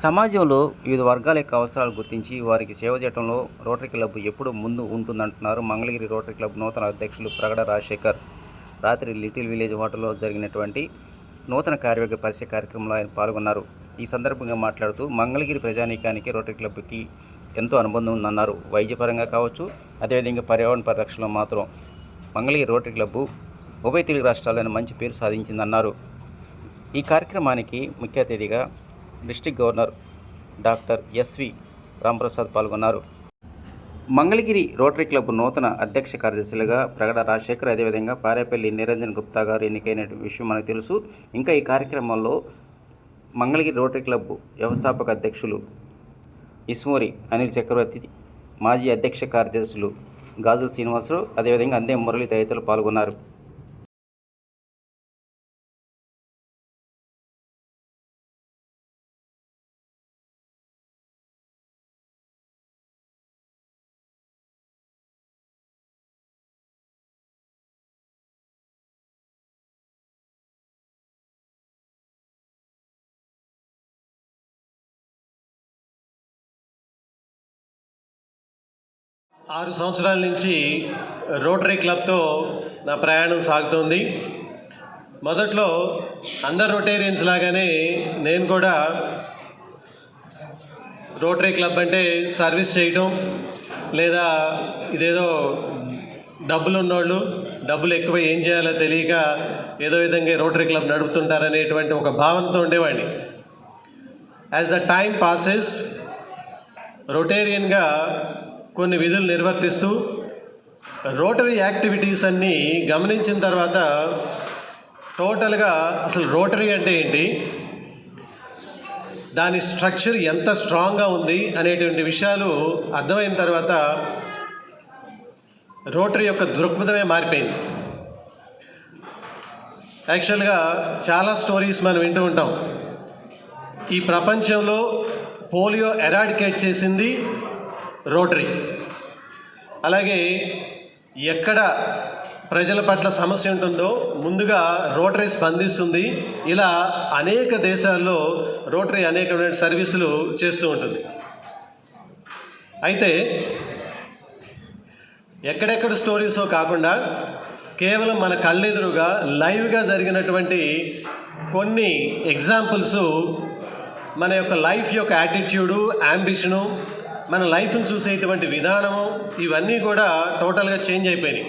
సమాజంలో వివిధ వర్గాల యొక్క అవసరాలు గుర్తించి వారికి సేవ చేయడంలో రోటరీ క్లబ్ ఎప్పుడు ముందు ఉంటుందంటున్నారు. మంగళగిరి రోటరీ క్లబ్ నూతన అధ్యక్షులు ప్రగడ రాజశేఖర్. రాత్రి లిటిల్ విలేజ్ హోటల్లో జరిగినటువంటి నూతన కార్యవర్గ పరిచయ కార్యక్రమంలో ఆయన పాల్గొన్నారు. ఈ సందర్భంగా మాట్లాడుతూ మంగళగిరి ప్రజానీకానికి రోటరీ క్లబ్కి ఎంతో అనుబంధం ఉందన్నారు. వైద్యపరంగా కావచ్చు అదేవిధంగా పర్యావరణ పరిరక్షణలో మాత్రం మంగళగిరి రోటరీ క్లబ్బు ఉభయ తెలుగు రాష్ట్రాలను మంచి పేరు సాధించిందన్నారు. ఈ కార్యక్రమానికి ముఖ్య అతిథిగా district governor doctor S V Ramprasad పాల్గొన్నారు. మంగళగిరి రోటరీ క్లబ్ నూతన అధ్యక్ష కార్యదర్శులుగా ప్రగడ రాజశేఖర్ అదేవిధంగా పారేపల్లి నిరంజన్ గుప్తా గారు ఎన్నికైన విషయం మనకు తెలుసు. ఇంకా ఈ కార్యక్రమంలో మంగళగిరి రోటరీ క్లబ్ వ్యవస్థాపక అధ్యక్షులు ఇస్మూరి అనిల్ చక్రవర్తి మాజీ అధ్యక్ష కార్యదర్శులు గాజుల శ్రీనివాసరావు అదేవిధంగా అందే మురళి తదితరులు పాల్గొన్నారు. ఆరు సంవత్సరాల నుంచి రోటరీ క్లబ్తో నా ప్రయాణం సాగుతోంది. మొదట్లో అందరు రొటేరియన్స్ లాగానే నేను కూడా రోటరీ క్లబ్ అంటే సర్వీస్ చేయటం లేదా ఇదేదో డబ్బులు ఉన్నోళ్ళు డబ్బులు ఎక్కువ ఏం చేయాలో తెలియక ఏదో విధంగా రోటరీ క్లబ్ నడుపుతుంటారనేటువంటి ఒక భావనతో ఉండేవాడిని. యాజ్ ద టైం పాసెస్ రొటేరియన్గా కొన్ని విధులు నిర్వర్తిస్తూ రోటరీ యాక్టివిటీస్ అన్నీ గమనించిన తర్వాత టోటల్గా అసలు రోటరీ అంటే ఏంటి? దాని స్ట్రక్చర్ ఎంత స్ట్రాంగ్గా ఉంది అనేటువంటి విషయాలు అర్థమైన తర్వాత రోటరీ యొక్క దృక్పథమే మారిపోయింది. యాక్చువల్గా చాలా స్టోరీస్ మనం వింటూ ఉంటాం. ఈ ప్రపంచంలో పోలియో ఎరాడికేట్ చేసింది రోటరీ. అలాగే ఎక్కడ ప్రజల పట్ల సమస్య ఉంటుందో ముందుగా రోటరీ స్పందిస్తుంది. ఇలా అనేక దేశాల్లో రోటరీ అనేకమైన సర్వీసులు చేస్తూ ఉంటుంది. అయితే ఎక్కడెక్కడ స్టోరీసో కాకుండా కేవలం మన కళ్ళెదురుగా లైవ్గా జరిగినటువంటి కొన్ని ఎగ్జాంపుల్స్ మన యొక్క లైఫ్ యొక్క యాటిట్యూడు యాంబిషను మన లైఫ్ను చూసేటువంటి విధానము ఇవన్నీ కూడా టోటల్గా చేంజ్ అయిపోయినాయి.